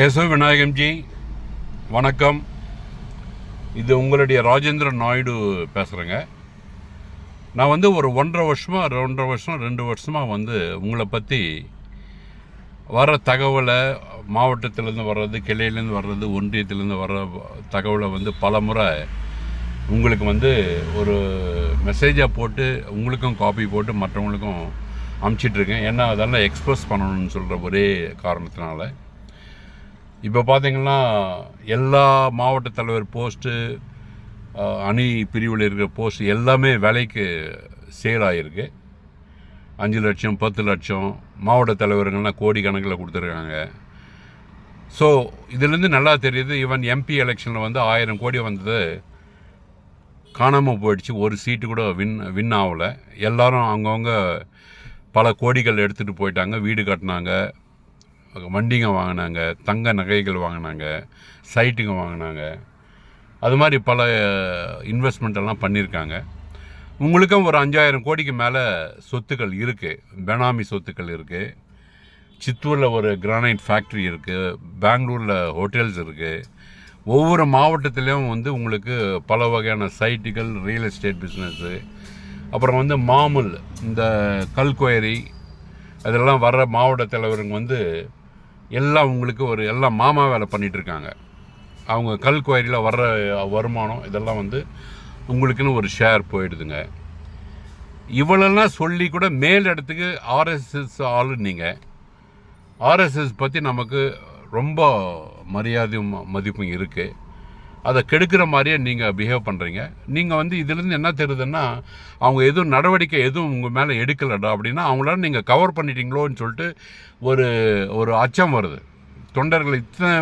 கேசவ விநாயகம்ஜி வணக்கம். இது உங்களுடைய ராஜேந்திர நாயுடு பேசுகிறேங்க நான் வந்து ஒரு ஒன்றரை வருஷமாக ரெண்டரை வருஷம் ரெண்டு வருஷமாக வந்து உங்களை பற்றி வர தகவலை மாவட்டத்திலேருந்து வர்றது கிளையிலேருந்து வர்றது ஒன்றியத்திலேருந்து வர்ற தகவலை வந்து பல முறை உங்களுக்கு வந்து ஒரு மெசேஜாக போட்டு உங்களுக்கும் காப்பி போட்டு மற்றவங்களுக்கும் அமுச்சிட்ருக்கேன் ஏன்னா அதெல்லாம் எக்ஸ்ப்ரெஸ் பண்ணணும்னு சொல்கிற ஒரே காரணத்தினால. இப்போ பார்த்தீங்கன்னா எல்லா மாவட்ட தலைவர் போஸ்ட்டு அணி பிரிவில் இருக்கிற போஸ்ட் எல்லாமே விலைக்கு சேல் ஆகிருக்கு அஞ்சு லட்சம் பத்து லட்சம் மாவட்ட தலைவர்கள்லாம் கோடி கணக்கில் கொடுத்துருக்காங்க. ஸோ இதுலேருந்து நல்லா தெரியுது ஈவன் எம்பி எலெக்ஷனில் வந்து ஆயிரம் கோடி வந்தது. காணாமல் போயிடுச்சு ஒரு சீட்டு கூட வின் வின் ஆகலை. எல்லோரும் அவங்கவுங்க பல கோடிகள் எடுத்துகிட்டு போயிட்டாங்க வீடு கட்டினாங்க. வண்டிங்க வாங்கினாங்க தங்க நகைகள் வாங்கினாங்க சைட்டுங்க வாங்கினாங்க. அது மாதிரி பல இன்வெஸ்ட்மெண்ட்டெல்லாம் பண்ணியிருக்காங்க உங்களுக்கும் ஒரு அஞ்சாயிரம் கோடிக்கு மேலே சொத்துக்கள் இருக்குது பெனாமி சொத்துக்கள் இருக்குது சித்தூரில் ஒரு கிரானைட் ஃபேக்ட்ரி இருக்குது பெங்களூரில் ஹோட்டல்ஸ் இருக்குது ஒவ்வொரு மாவட்டத்திலையும் வந்து உங்களுக்கு பல வகையான சைட்டுகள் ரியல் எஸ்டேட் பிஸ்னஸ்ஸு அப்புறம் வந்து மாமூல் இந்த கல்குயரி அதெல்லாம் வர்ற மாவட்ட தலைவருங்க வந்து எல்லாம் உங்களுக்கு ஒரு எல்லாம் மாமா வேலை பண்ணிகிட்ருக்காங்க அவங்க கல் குவாரியில் வர்ற வருமானம் இதெல்லாம் வந்து உங்களுக்குன்னு ஒரு ஷேர் போயிடுதுங்க. இவ்வளோலாம் சொல்லி கூட மேல் இடத்துக்கு ஆர்எஸ்எஸ் ஆளு நீங்கள் ஆர்எஸ்எஸ் பற்றி நமக்கு ரொம்ப மரியாதையும் மதிப்பும் இருக்குது அதை கெடுக்கிற மாதிரியே நீங்கள் பிஹேவ் பண்ணுறீங்க நீங்கள் வந்து இதுலேருந்து என்ன தெரியுதுன்னா அவங்க எதுவும் நடவடிக்கை எதுவும் உங்கள் மேலே எடுக்கலடா அப்படின்னா அவங்களால நீங்கள் கவர் பண்ணிட்டீங்களோன்னு சொல்லிட்டு ஒரு ஒரு அச்சம் வருது. தொண்டர்கள் இத்தனை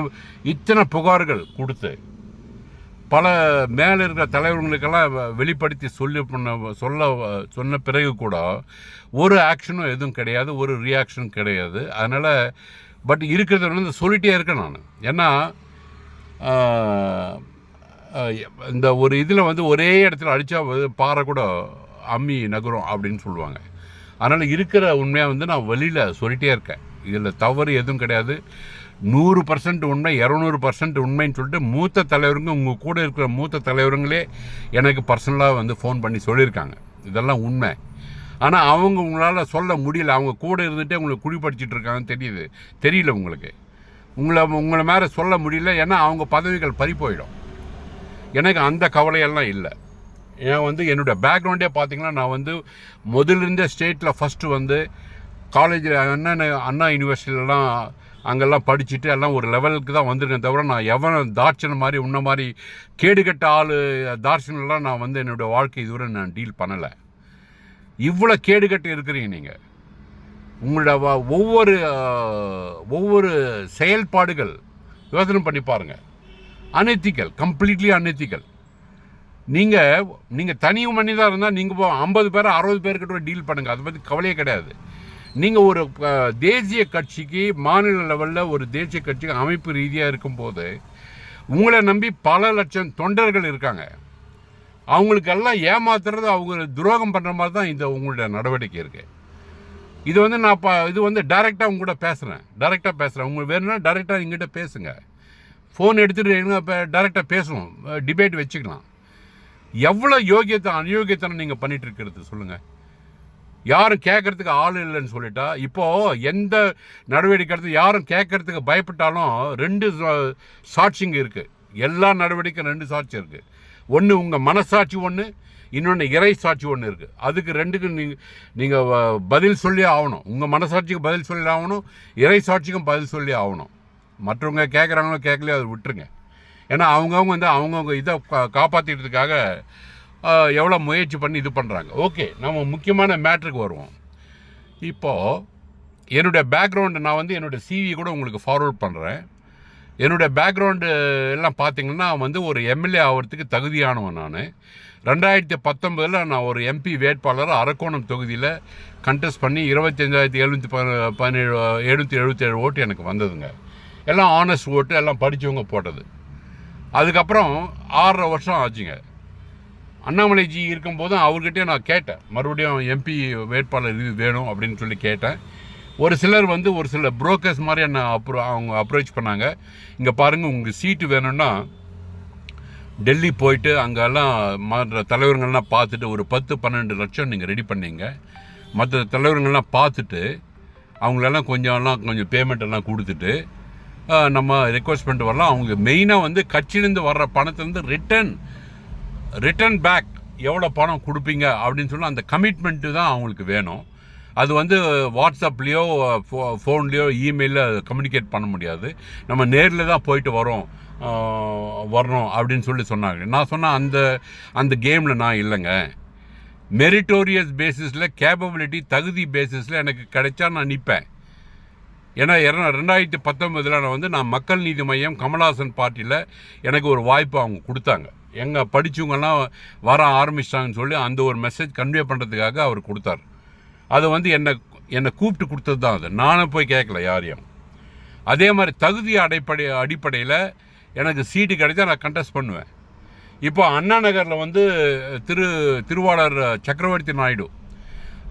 இத்தனை புகார்கள் கொடுத்து பல மேலே இருக்கிற தலைவர்களுக்கெல்லாம் வெளிப்படுத்தி சொல்லி பண்ண சொல்ல சொன்ன பிறகு கூட ஒரு ஆக்ஷனும் எதுவும் கிடையாது ஒரு ரியாக்ஷனும் கிடையாது. அதனால் பட் இருக்கிறத வந்து சொல்லிட்டே இருக்கேன் நான். ஏன்னா இந்த ஒரு இதில் வந்து ஒரே இடத்துல அடித்தா பாறை கூட அம்மி நகரும் அப்படின்னு சொல்லுவாங்க. அதனால் இருக்கிற உண்மையாக வந்து நான் வெளியில் சொல்லிட்டே இருக்கேன். இதில் தவறு எதுவும் கிடையாது. நூறு பர்சன்ட் உண்மை இரநூறு பர்சன்ட் உண்மைன்னு சொல்லிட்டு மூத்த தலைவருங்க உங்கள் கூட இருக்கிற மூத்த தலைவருங்களே எனக்கு பர்சனலாக வந்து ஃபோன் பண்ணி சொல்லியிருக்காங்க. இதெல்லாம் உண்மை. ஆனால் அவங்க உங்களால் சொல்ல முடியல. அவங்க கூட இருந்துகிட்டே உங்களை குழிப்படுத்திட்டு இருக்காங்கன்னு தெரியுது. தெரியல உங்களுக்கு. உங்களை உங்களை மேலே சொல்ல முடியல. ஏன்னா அவங்க பதவிகள் பறி போயிடும் எனக்கு அந்த கவலையெல்லாம் இல்லை. ஏன் வந்து என்னுடைய பேக்ரவுண்டே பார்த்தீங்கன்னா நான் வந்து முதலிருந்தே ஸ்டேட்டில் ஃபஸ்ட்டு வந்து காலேஜில் அண்ணன் அண்ணா யூனிவர்சிட்டிலலாம் அங்கெல்லாம் படிச்சுட்டு எல்லாம் ஒரு லெவலுக்கு தான் வந்திருக்கேன் தவிர நான் எவன தாட்சண மாதிரி உன்ன மாதிரி கேடுகட்ட ஆள் தாட்சணெல்லாம் நான் வந்து என்னோடய வாழ்க்கை இதுவரை நான் டீல் பண்ணலை. இவ்வளோ கேடுகட்டு இருக்கிறீங்க நீங்கள் உங்களோட ஒவ்வொரு ஒவ்வொரு செயல்பாடுகள் யோசனை பண்ணி பாருங்கள் அனெத்திக்கல் கம்ப்ளீட்லி அனெத்திக்கல் நீங்கள் நீங்கள் தனி மனிதாக இருந்தால் நீங்கள் இப்போ ஐம்பது பேர் அறுபது பேர்கிட்ட டீல் பண்ணுங்கள் அதை பற்றி கவலையே கிடையாது. நீங்கள் ஒரு தேசிய கட்சிக்கு மாநில லெவலில் ஒரு தேசிய கட்சிக்கு அமைப்பு ரீதியாக இருக்கும்போது உங்களை நம்பி பல லட்சம் தொண்டர்கள் இருக்காங்க. அவங்களுக்கெல்லாம் ஏமாத்துறது அவங்க துரோகம் பண்ணுற மாதிரி தான் இந்த உங்களுடைய நடவடிக்கை இருக்குது இது வந்து நான் இப்போ இது வந்து டைரெக்டாக உங்கள்கிட்ட பேசுகிறேன் டைரெக்டாக பேசுகிறேன் உங்களுக்கு வேணும்னா டைரெக்டாக எங்கிட்ட பேசுங்கள் ஃபோன் எடுத்துகிட்டு இப்போ டேரெக்டாக பேசுவோம். டிபேட் வச்சுக்கலாம். எவ்வளோ யோகியத்தை அநியோகியத்தனம் நீங்கள் பண்ணிகிட்டு இருக்கிறது சொல்லுங்கள் யாரும் கேட்கறதுக்கு ஆள் இல்லைன்னு சொல்லிட்டா இப்போது எந்த நடவடிக்கை எடுத்து யாரும் கேட்கறதுக்கு பயப்பட்டாலும் ரெண்டு சாட்சிங்க இருக்குது எல்லா நடவடிக்கை ரெண்டு சாட்சி இருக்குது ஒன்று உங்கள் மனசாட்சி ஒன்று இன்னொன்று இறை சாட்சி ஒன்று இருக்குது அதுக்கு ரெண்டுக்கும் நீங்கள் நீங்கள் பதில் சொல்லி ஆகணும். உங்கள் மனசாட்சிக்கு பதில் சொல்லி ஆகணும் இறை சாட்சிக்கும் பதில் சொல்லி ஆகணும். மற்றவங்க கேட்குறாங்களோ கேட்கலையோ அதை விட்டுருங்க. ஏன்னா அவங்கவுங்க வந்து அவங்கவுங்க இதை காப்பாற்றிக்கிறதுக்காக எவ்வளோ முயற்சி பண்ணி இது பண்ணுறாங்க ஓகே நம்ம முக்கியமான மேட்ருக்கு வருவோம். இப்போது என்னுடைய பேக்ரவுண்டு நான் வந்து என்னுடைய சிவி கூட உங்களுக்கு ஃபார்வர்ட் பண்ணுறேன் என்னுடைய பேக்ரவுண்டு எல்லாம் பார்த்தீங்கன்னா வந்து ஒரு எம்எல்ஏ ஆகிறதுக்கு தகுதியானவன் நான். ரெண்டாயிரத்தி பத்தொம்பதில் நான் ஒரு எம்பி வேட்பாளர் அரக்கோணம் தொகுதியில் கண்டெஸ்ட் பண்ணி இருபத்தஞ்சாயிரத்தி எழுநூற்றி பதினேழு எழுநூற்றி எழுபத்தேழு ஓட்டு எனக்கு வந்ததுங்க. எல்லாம் ஆனஸ்ட் ஓட்டு எல்லாம் படித்தவங்க போட்டது. அதுக்கப்புறம் ஆறரை வருஷம் ஆச்சுங்க. அண்ணாமலைஜி இருக்கும்போது அவர்கிட்டே நான் கேட்டேன். மறுபடியும் எம்பி வேட்பாளர் இது வேணும் அப்படின்னு சொல்லி கேட்டேன். ஒரு சிலர் வந்து ஒரு சில புரோக்கர்ஸ் மாதிரி என்ன அப்ரோ அவங்க அப்ரோச் பண்ணாங்க. இங்கே பாருங்கள் உங்களுக்கு சீட்டு வேணும்னா டெல்லி போயிட்டு அங்கெல்லாம் மற்ற தலைவர்கள்லாம் பார்த்துட்டு ஒரு பத்து பன்னெண்டு லட்சம் நீங்கள் ரெடி பண்ணீங்க. மற்ற தலைவர்கள்லாம் பார்த்துட்டு அவங்களெல்லாம் கொஞ்சம்லாம் கொஞ்சம் பேமெண்ட் எல்லாம் கொடுத்துட்டு நம்ம ரெக்வஸ்ட் பண்ணிட்டு வரலாம். அவங்க மெயினாக வந்து கட்சியிலேருந்து வர்ற பணத்துலேருந்து ரிட்டர்ன் ரிட்டர்ன் பேக் எவ்வளோ பணம் கொடுப்பீங்க அப்படின்னு சொல்லி அந்த கமிட்மெண்ட்டு தான் அவங்களுக்கு வேணும். அது வந்து வாட்ஸ்அப்லேயோ ஃபோ ஃபோன்லேயோ இமெயிலில் கம்யூனிகேட் பண்ண முடியாது. நம்ம நேரில் தான் போயிட்டு வரோம் வரணும் அப்படின்னு சொல்லி சொன்னாங்க. நான் சொன்னேன் அந்த அந்த கேமில் நான் இல்லைங்க. மெரிட்டோரியஸ் பேசிஸில் கேப்பபிலிட்டி தகுதி பேசிஸில் எனக்கு கிடைச்சா நான் நிற்பேன் ஏன்னா இர- ரெண்டாயிரத்தி பத்தொன்பதில் நான் வந்து நான் மக்கள் நீதி மையம் கமல்ஹாசன் பார்ட்டியில் எனக்கு ஒரு வாய்ப்பு அவங்க கொடுத்தாங்க. எங்கே படித்தவங்கெல்லாம் வர ஆரம்பிச்சிட்டாங்கன்னு சொல்லி அந்த ஒரு மெசேஜ் கன்வே பண்ணுறதுக்காக அவர் கொடுத்தார். அது வந்து என்னை என்னை கூப்பிட்டு கொடுத்தது தான் அது. நானும் போய் கேட்கல யாரையும். அதே மாதிரி தகுதி அடிப்படை அடிப்படையில் எனக்கு சீட்டு கிடைச்சா நான் கண்டெஸ்ட் பண்ணுவேன். இப்போ அண்ணா நகரில் வந்து திரு திருவாளர் சக்கரவர்த்தி நாயுடு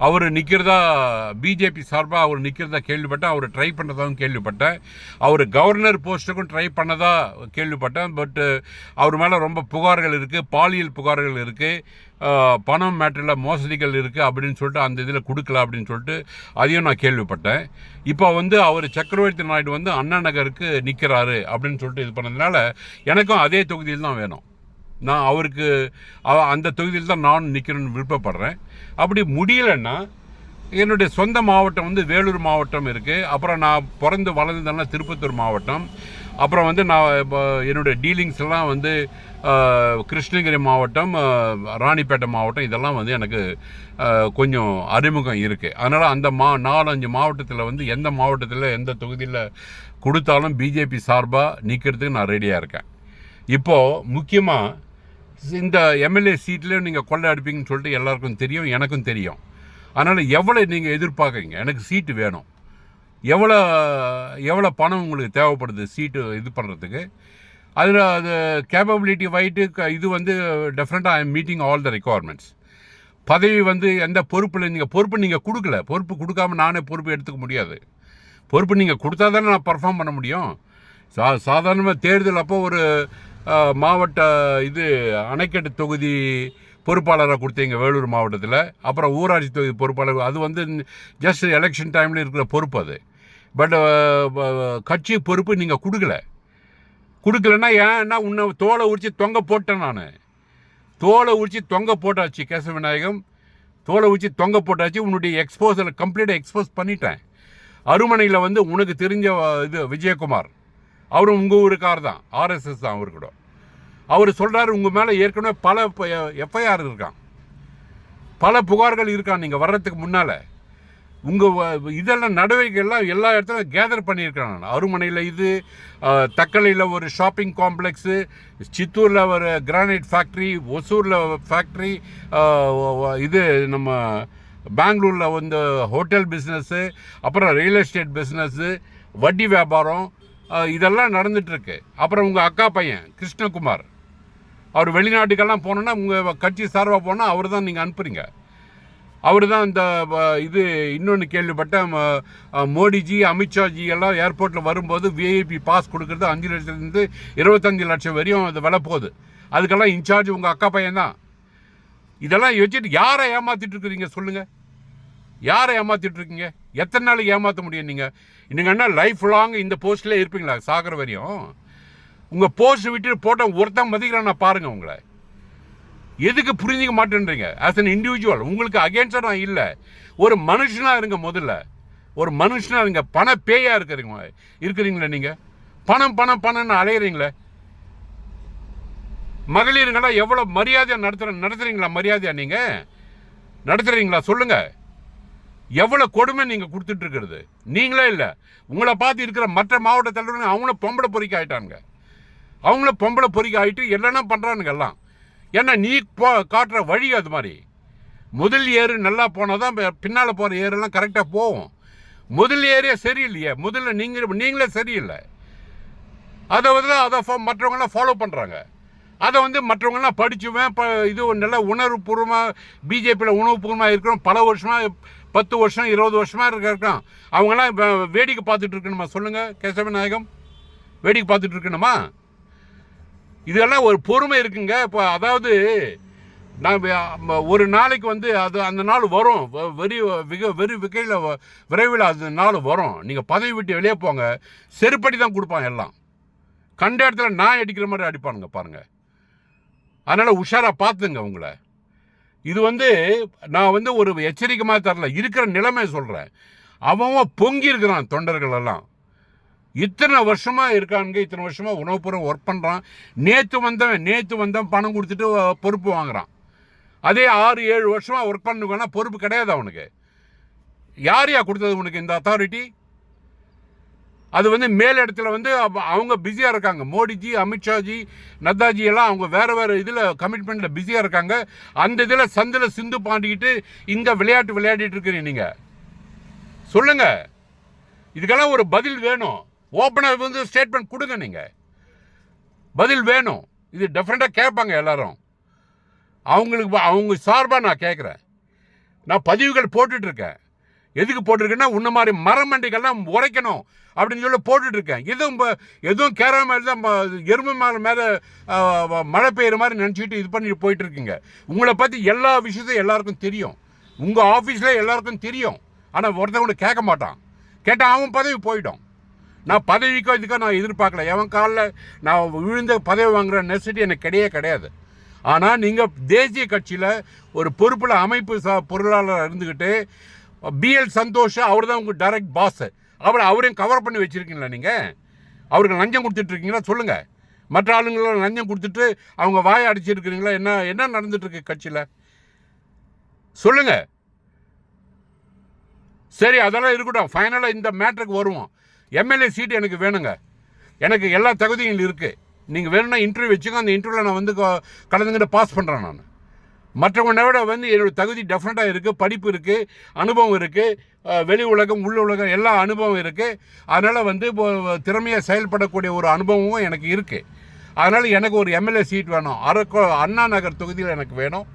அவர் நிற்கிறதா பிஜேபி சார்பாக அவர் நிற்கிறதா கேள்விப்பட்டேன். அவர் ட்ரை பண்ணதாகவும் கேள்விப்பட்டேன். அவர் கவர்னர் போஸ்ட்டுக்கும் ட்ரை பண்ணதா கேள்விப்பட்டேன். பட்டு அவர் மேலே ரொம்ப புகார்கள் இருக்குது பாலியல் புகார்கள் இருக்குது பணம் மேட்டரில் மோசடிகள் இருக்குது அப்படின்னு சொல்லிட்டு அந்த இதில் கொடுக்கல அப்படின்னு சொல்லிட்டு அதையும் நான் கேள்விப்பட்டேன். இப்போ வந்து அவர் சக்கரவர்த்தி நாயுடு வந்து அண்ணா நகருக்கு நிற்கிறாரு அப்படின்னு சொல்லிட்டு இது பண்ணதுனால எனக்கும் அதே தொகுதியில் தான் வேணும். நான் அவருக்கு அந்த தொகுதியில் தான் நான் நிற்கணும்னு விருப்பப்படுறேன். அப்படி முடியலைன்னா என்னுடைய சொந்த மாவட்டம் வந்து வேலூர் மாவட்டம் இருக்குது அப்புறம் நான் பிறந்து வளர்ந்ததெல்லாம் திருப்பத்தூர் மாவட்டம். அப்புறம் வந்து நான் இப்போ என்னுடைய டீலிங்ஸ் எல்லாம் வந்து கிருஷ்ணகிரி மாவட்டம் ராணிப்பேட்டை மாவட்டம் இதெல்லாம் வந்து எனக்கு கொஞ்சம் அறிமுகம் இருக்குது அதனால் அந்த மா நாலஞ்சு மாவட்டத்தில் வந்து எந்த மாவட்டத்தில் எந்த தொகுதியில் கொடுத்தாலும் பிஜேபி சார்பாக நிற்கிறதுக்கு நான் ரெடியாக இருக்கேன். இப்போது முக்கியமாக இந்த எம்எல்ஏ சீட்லேயும் நீங்கள் கொள்ளை அடிப்பீங்கன்னு சொல்லிட்டு எல்லாருக்கும் தெரியும் எனக்கும் தெரியும். அதனால் எவ்வளோ நீங்கள் எதிர்பார்க்குறீங்க? எனக்கு சீட்டு வேணும். எவ்வளோ எவ்வளோ பணம் உங்களுக்கு தேவைப்படுது சீட்டு இது பண்ணுறதுக்கு அதில் அது கேப்பபிலிட்டி வைட்டு இது வந்து டெஃபினட்டாக I am meeting all the requirements பதவி வந்து எந்த பொறுப்பில் நீங்கள் பொறுப்பு நீங்கள் கொடுக்கல. பொறுப்பு கொடுக்காம நானே பொறுப்பு எடுத்துக்க முடியாது. பொறுப்பு நீங்கள் கொடுத்தா தானே நான் பர்ஃபார்ம் பண்ண முடியும். சா சாதாரணமாக தேர்தல் அப்போ ஒரு மாவட்ட இது அணைக்கட்டு தொகுதி பொறுப்பாளராக கொடுத்தீங்க வேலூர் மாவட்டத்தில். அப்புறம் ஊராட்சி தொகுதி பொறுப்பாளர் அது வந்து ஜஸ்ட் எலெக்ஷன் டைமில் இருக்கிற பொறுப்பு அது. பட் கட்சி பொறுப்பு நீங்கள் கொடுக்கல. கொடுக்கலன்னா ஏன்னா உன்னை தோலை உரிச்சு தொங்க போட்டேன் நான். தோலை உரிச்சு தொங்க போட்டாச்சு கேசவ விநாயகம். தோலை உரிச்சு தொங்க போட்டாச்சு உன்னுடைய எக்ஸ்போஸில் கம்ப்ளீட்டாக எக்ஸ்போஸ் பண்ணிட்டேன். அருமனையில் வந்து உனக்கு தெரிஞ்ச இது விஜயகுமார். அவரும் உங்கள் ஊருக்கார் தான் ஆர்எஸ்எஸ் தான் அவர் கூட. அவர் சொல்கிறாரு உங்கள் மேலே ஏற்கனவே பல எஃப்ஐஆர் இருக்கான். பல புகார்கள் இருக்கான் நீங்கள் வர்றதுக்கு முன்னால். உங்கள் இதெல்லாம் நடவடிக்கைகள்லாம் எல்லா இடத்துலையும் கேதர் பண்ணியிருக்கிறேன் நான். அருமனையில் இது தக்கலையில் ஒரு ஷாப்பிங் காம்ப்ளெக்ஸு சித்தூரில் ஒரு கிரானைட் ஃபேக்ட்ரி ஒசூரில் ஃபேக்ட்ரி இது நம்ம பெங்களூரில் வந்து ஹோட்டல் பிஸ்னஸ்ஸு அப்புறம் ரியல் எஸ்டேட் பிஸ்னஸ்ஸு வட்டி வியாபாரம் இதெல்லாம் நடந்துகிட்ருக்கு அப்புறம் உங்கள் அக்கா பையன் கிருஷ்ணகுமார். அவர் வெளிநாட்டுக்கெல்லாம் போனோன்னா உங்கள் கட்சி சார்பாக போனால் அவர் தான் நீங்கள் அனுப்புறீங்க. அவர் தான் இந்த இது இன்னொன்று கேள்விப்பட்டேன் மோடிஜி அமித்ஷாஜி எல்லாம் ஏர்போர்ட்டில் வரும்போது விஐபி பாஸ் கொடுக்குறது அஞ்சு லட்சத்துலேருந்து இருபத்தஞ்சு லட்சம் வரையும் அது விலை போகுது. அதுக்கெல்லாம் இன்சார்ஜ் உங்கள் அக்கா பையன் தான். இதெல்லாம் வச்சுட்டு யாரை ஏமாற்றிட்டு இருக்கிறீங்க சொல்லுங்கள் யாரை ஏமாத்திட்டு இருக்கீங்க எத்தனை நாளைக்கு ஏமாற்ற முடியும் நீங்கள் நீங்கள் என்ன லைஃப் லாங் இந்த போஸ்ட்லேயே இருப்பீங்களா? சாகிற வரையும்? உங்கள் போஸ்ட் விட்டு போட்ட ஒருத்தன் மதிக்கிறான் நான் பாருங்கள் உங்களை. எதுக்கு புரிஞ்சிக்க மாட்டேன்றீங்க? ஆஸ் அன் இண்டிவிஜுவல் உங்களுக்கு அகேன்ஸ்டாக நான் இல்லை. ஒரு மனுஷனாக இருங்க முதல்ல. ஒரு மனுஷனாக இருங்க. பண பேயாக இருக்கிறீங்க. இருக்கிறீங்களே நீங்கள் பணம் பணம் பணம்னு அலையிறீங்களே. மகளிருங்களா எவ்வளோ மரியாதையாக நடத்துகிற நடத்துகிறீங்களா மரியாதையாக நீங்கள் நடத்துறீங்களா? சொல்லுங்கள் எவ்வளோ கொடுமை நீங்கள் கொடுத்துட்டு இருக்கிறது? நீங்களே இல்லை? உங்களை பார்த்து இருக்கிற மற்ற மாவட்ட தலைவர்கள் அவங்களும் பொம்பளை பொறிக்க ஆயிட்டானுங்க. அவங்களும் பொம்பளை பொறிக்க ஆயிட்டு என்னென்ன பண்ணுறானுங்க எல்லாம்? ஏன்னா நீ போ காட்டுற வழி அது மாதிரி. முதல் ஏறு நல்லா போனால் தான் பின்னால் போகிற ஏறுலாம் கரெக்டாக போகும். முதல் ஏரியா சரியில்லையே. முதல்ல நீங்கள் நீங்களே சரியில்லை. அதை வந்து அதை மற்றவங்களாம் ஃபாலோ பண்ணுறாங்க அதை வந்து மற்றவங்களாம் படிச்சுவேன் இப்போ இது ஒரு நல்ல உணர்வுபூர்வமாக பிஜேபியில் உணர்வுபூர்வமாக இருக்கிறோம். பல வருஷமாக பத்து வருஷம் இருபது வருஷமாக இருக்கிறோம் இருக்கான். அவங்கெல்லாம் இப்போ வேடிக்கை பார்த்துட்டு இருக்கணுமா? சொல்லுங்கள் கேசவ நாயகம். வேடிக்கை பார்த்துட்டு இருக்கணுமா? இதெல்லாம் ஒரு பொறுமை இருக்குங்க. இப்போ அதாவது நான் ஒரு நாளைக்கு வந்து அது அந்த நாள் வரும். வ- வெறி விக வெறி விகையில் விரைவில் அந்த நாள் வரும். நீங்கள் பதவி விட்டு வெளியே போங்க. செருப்படி தான் கொடுப்பாங்க எல்லாம். கண்ட இடத்துல நான் அடிக்கிற மாதிரி அடிப்பானுங்க பாருங்கள் அதனால் உஷாராக பார்த்துங்க உங்களை இது வந்து நான் வந்து ஒரு எச்சரிக்கமாக தரல. இருக்கிற நிலைமை சொல்கிறேன் அவன் பொங்கி இருக்கிறான் தொண்டர்கள் எல்லாம். இத்தனை வருஷமாக இருக்கானுங்க இத்தனை வருஷமாக உணவுப்புறம் ஒர்க் பண்ணுறான் நேற்று வந்தவன் நேற்று வந்தவன் பணம் கொடுத்துட்டு பொறுப்பு வாங்குறான். அதே ஆறு ஏழு வருஷமாக ஒர்க் பண்ணுவேன்னா பொறுப்பு கிடையாது அவனுக்கு. யார் யா கொடுத்தது உனக்கு இந்த அத்தாரிட்டி அது வந்து மேல் இடத்துல வந்து அவங்க பிஸியாக இருக்காங்க. மோடிஜி அமித்ஷாஜி நத்தாஜி எல்லாம் அவங்க வேறு வேறு இதில் கமிட்மெண்ட்டில் பிஸியாக இருக்காங்க. அந்த இதில் சந்தில் சிந்து பாண்டிக்கிட்டு இங்கே விளையாட்டு விளையாடிட்டு இருக்கிறீங்க நீங்கள் சொல்லுங்கள் இதுக்கெல்லாம் ஒரு பதில் வேணும். ஓப்பனாக வந்து ஸ்டேட்மெண்ட் கொடுங்க நீங்கள் பதில் வேணும். இது டெஃபரெண்ட்டாக கேட்பாங்க எல்லாரும். அவங்களுக்கு அவங்க சார்பாக நான் கேட்குறேன். நான் பதிவுகள் போட்டுட்டு இருக்கேன். எதுக்கு போட்டிருக்கேன்னா உன்ன மாதிரி மரமண்டிகள்லாம் உரைக்கணும் அப்படின்னு சொல்லி போட்டுட்டு இருக்கேன் எதுவும் ப- எதுவும் கேரள மாதிரி தான் எருமை எறும்பு மேலே மேலே மழை பெய்யுற மாதிரி நினச்சிட்டு இது பண்ணிட்டு போயிட்டு இருக்கீங்க உங்களை பற்றி எல்லா விஷயத்தையும் எல்லாருக்கும் தெரியும். உங்கள் ஆஃபீஸில் எல்லாருக்கும் தெரியும். ஆனால் ஒருத்தவங்க கூட கேட்க மாட்டான். கேட்டால் அவன் பதவி போயிடும். நான் பதவிக்கோ இதுக்கோ நான் எதிர்பார்க்கல. எவன் காலில் நான் விழுந்த பதவி வாங்குற நெசிட்டி எனக்கு கிடையவே கிடையாது. ஆனால் நீங்கள் தேசிய கட்சியில் ஒரு பொறுப்பில் அமைப்பு ச பொருளாளர் இருந்துக்கிட்டு பிஎல் சந்தோஷ் அவர் தான் உங்கள் டைரக்ட் பாஸு அவரை அவரையும் கவர் பண்ணி வச்சுருக்கீங்களா நீங்கள் அவருக்கு லஞ்சம் கொடுத்துட்ருக்கீங்களா சொல்லுங்கள் மற்ற ஆளுங்களோட லஞ்சம் கொடுத்துட்டு அவங்க வாயை அடிச்சிருக்கிறீங்களா என்ன என்ன நடந்துட்டுருக்கு கட்சியில்? சொல்லுங்கள் சரி அதெல்லாம் இருக்கட்டும். ஃபைனலாக இந்த மேட்ருக்கு வருவோம். எம்எல்ஏ சீட் எனக்கு வேணுங்க. எனக்கு எல்லா தகுதியும் இருக்குது நீங்கள் வேணும்னா இன்டர்வியூ வச்சுக்கோ அந்த இன்டர்வியூவில் நான் வந்து கலந்துக்கிட்டு பாஸ் பண்ணுறேன் நான். மற்றவங்களை விட வந்து என்னோட தகுதி டெஃபினட்டாக இருக்குது படிப்பு இருக்குது அனுபவம் இருக்குது வெளி உலகம் உள்ள உலகம் எல்லா அனுபவம் இருக்குது அதனால் வந்து இப்போ திறமையாக செயல்படக்கூடிய ஒரு அனுபவமும் எனக்கு இருக்குது அதனால் எனக்கு ஒரு எம்எல்ஏ சீட் வேணும். அரக்கோ அண்ணா நகர் தொகுதியில் எனக்கு வேணும்.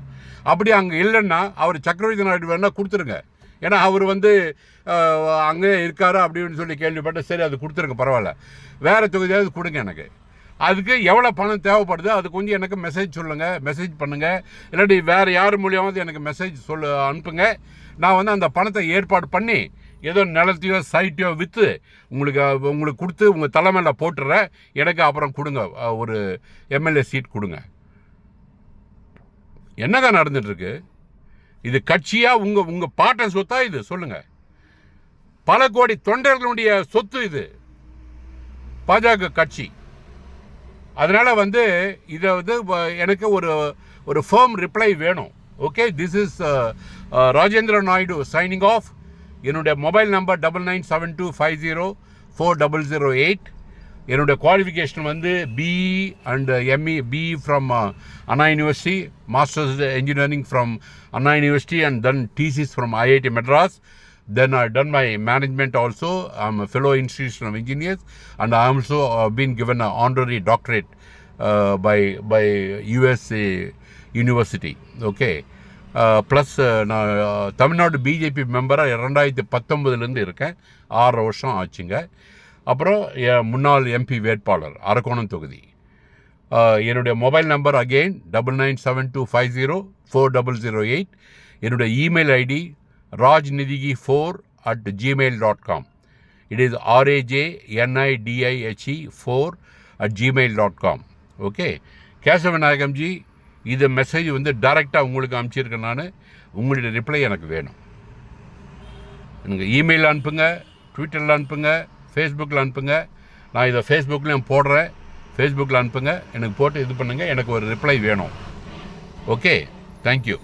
அப்படி அங்கே இல்லைன்னா அவர் சக்கரவர்த்தி நாயுடு வேணால் கொடுத்துருங்க. ஏன்னா அவர் வந்து அங்கே இருக்காரா அப்படின்னு சொல்லி கேள்விப்பட்டேன் சரி அது கொடுத்துருங்க பரவாயில்ல. வேறு தொகுதியாவது கொடுங்க எனக்கு. அதுக்கு எவ்வளோ பணம் தேவைப்படுதோ அது கொஞ்சம் எனக்கு மெசேஜ் சொல்லுங்கள் மெசேஜ் பண்ணுங்கள் இல்லாட்டி வேறு யார் மூலியமாவது எனக்கு மெசேஜ் சொல்லு அனுப்புங்க. நான் வந்து அந்த பணத்தை ஏற்பாடு பண்ணி ஏதோ நிலத்தையோ சைட்டையோ விற்று உங்களுக்கு உங்களுக்கு கொடுத்து உங்கள் தலைமையில் போட்டுறேன். எனக்கு அப்புறம் கொடுங்க. ஒரு எம்எல்ஏ சீட் கொடுங்க. என்னதான் நடந்துட்டுருக்கு? இது கட்சியாக உங்கள் உங்கள் பாட்டை சொத்தா இது? சொல்லுங்கள் பல கோடி தொண்டர்களுடைய சொத்து இது. பாஜக கட்சி. அதனால் வந்து இதை வந்து எனக்கு ஒரு ஒரு ஃபேம் ரிப்ளை வேணும். Okay this is Rajendra Naidu signing off என்னுடைய mobile number double nine seven two five zero four double zero eight என்னுடைய குவாலிஃபிகேஷன் வந்து BE and ME BE from Anna university masters engineering from Anna university and then thesis from IIT Madras Then I done my management also. I'm a fellow institution of engineers, and I also uh, been given an honorary doctorate uh, by by USA University. Okay. Uh, plus நான் Tamil Nadu uh, BJP மெம்பராக uh, ரெண்டாயிரத்தி பத்தொம்பதுலேருந்து இருக்கேன் ஆறு வருஷம் ஆச்சுங்க அப்புறம் என் முன்னாள் MP வேட்பாளர் அரக்கோணம் தொகுதி என்னுடைய mobile number again double nine seven two five zero four double zero eight என்னுடைய email ID ராஜ்நிதிகி four at gmail dot com it is R A J N I T I H E four at gmail dot com okay கேசவநாயகம்ஜி இது message வந்து டைரெக்டாக உங்களுக்கு அனுப்பிச்சிருக்கேன் நான். உங்களுடைய reply எனக்கு வேணும். எனக்கு இமெயில் அனுப்புங்க ட்விட்டரில் அனுப்புங்க ஃபேஸ்புக்கில் அனுப்புங்க. நான் இதை ஃபேஸ்புக்லேயும் போடுறேன். ஃபேஸ்புக்கில் அனுப்புங்க. எனக்கு போட்டு இது பண்ணுங்கள் எனக்கு ஒரு ரிப்ளை வேணும். Okay thank you